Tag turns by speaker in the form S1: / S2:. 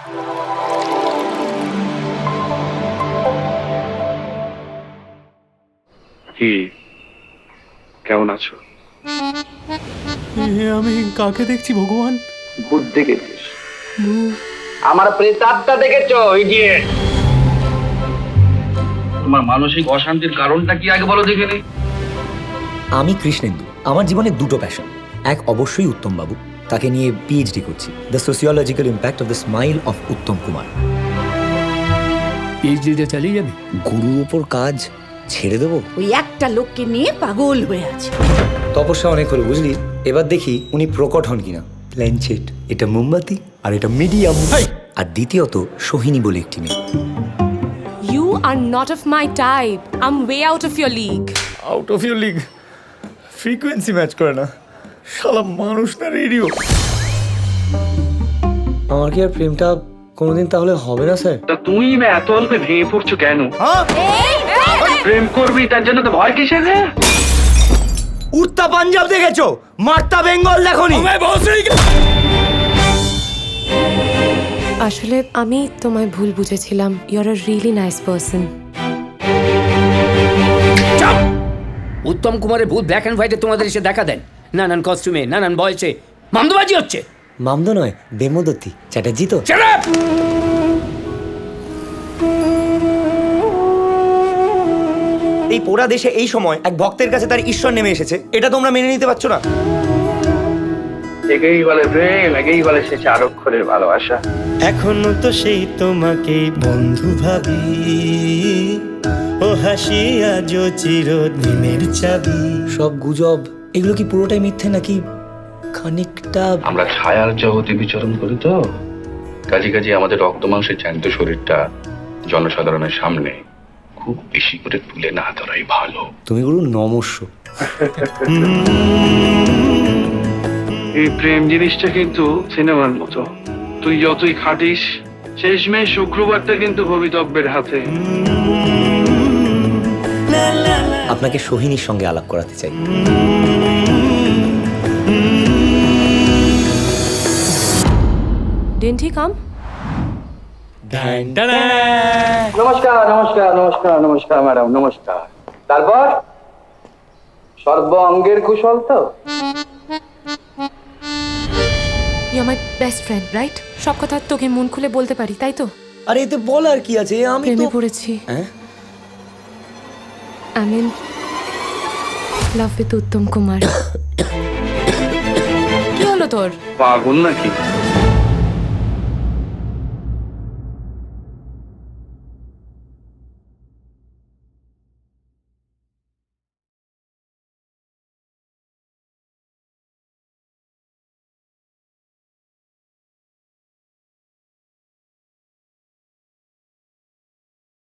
S1: কি? কেমন আছো?
S2: এ আমি কাকে দেখছি ভগবান?
S1: ভূত দেখেছিস আমার প্রেতাত্মা দেখেছ ইডিয়েট? তোমার মানসিক অশান্তির কারণটা কি আগে বলো দেখে নেই
S3: আমি কৃষ্ণেন্দু আমার জীবনে দুটো প্যাশন এক অবশ্যই উত্তম বাবু তাকে নিয়ে পিএইচডি করছি। The sociological impact of the smile of Uttam Kumar
S2: পিএইচডিটা চালিয়ে যাবি?
S3: গুরুর ওপর কাজ ছেড়ে দেবো?
S4: ওই একটা লোককে নিয়ে পাগল হয়ে আছে।
S3: তপস্যা অনেক হলো বুঝলি? এবার দেখি উনি প্রকট হন কিনা। প্ল্যানচেট এটা মোমবাতি আর এটা মিডিয়াম আর দ্বিতীয়ত সোহিনী বলে একটি মেয়ে।
S5: You are not of my type. I'm way out of your league.
S3: Out of your league frequency match করে না। শালা মানুষ না রেডিও। আমার কি আর প্রেমটা কোনোদিন তাহলে হবে না স্যার?
S1: তা তুমি বা এত অল্পে ভেঙে পড়ছো কেন? প্রেম করবি তার জন্য তো ভয় কিসের রে?
S3: উড়তা পাঞ্জাব দেখেছ? মারতা বেঙ্গল দেখোনি?
S5: আসলে আমি তোমায় ভুল বুঝেছিলাম। You're a really nice person
S6: Uttam কুমারের ভূত ব্ল্যাক অ্যান্ড হোয়াইটে তোমাদের এসে দেখা দেন। নানান কস্টিউমে নানান বয়সে মামদুবাজি হচ্ছে।
S3: মামদো নয় বেমদত্তি চ্যাটার্জি তো। এই পোড়া দেশে এই সময় এক ভক্তের কাছে তার ঈশ্বর নেমে এসেছে। এটা তোমরা মেনে নিতে পারছ না।
S1: একেই বলে প্রেম একেই বলে সে চার ভালোবাসা।
S7: এখনও তো সেই তোমাকে বন্ধু ভাবি। ও হাসি আজও চিরদিনের চাবি।
S3: সব গুজব এগুলো কি পুরোটাই মিথ্যে নাকি খানিকটা
S1: আমরা ছায়ার জগতে বিচরণ করি তো। কাজে কাজে আমাদের রক্ত মাংসের জ্যান্ত শরীরটা জনসাধারণের সামনে খুব বেশি করে তুলে না ধরাই ভালো।
S3: তুমি গুরু নমস্য।
S1: এই প্রেম জিনিসটা কিন্তু সিনেমার মতো। তুই যতই খাটিস শেষমেশ শুক্রবারটা কিন্তু ভবিতব্যের হাতে।
S3: আপনাকে সোহিনীর সঙ্গে আলাপ করাতে চাই।
S5: he come?
S1: নমস্কার নমস্কার নমস্কার নমস্কার ম্যাডাম নমস্কার। তারপর? সর্ব অঙ্গের কুশল তো?
S5: You're my best friend, right? সব কথা তোকে মন খুলে বলতে পারি তাই তো?
S3: আরে এতে বল আর কি আছে? আমি তো
S5: প্রেমে পড়েছি।
S3: হ্যাঁ?
S5: I mean love with Uttam Kumar কি হলো তোর?
S1: পাগল নাকি?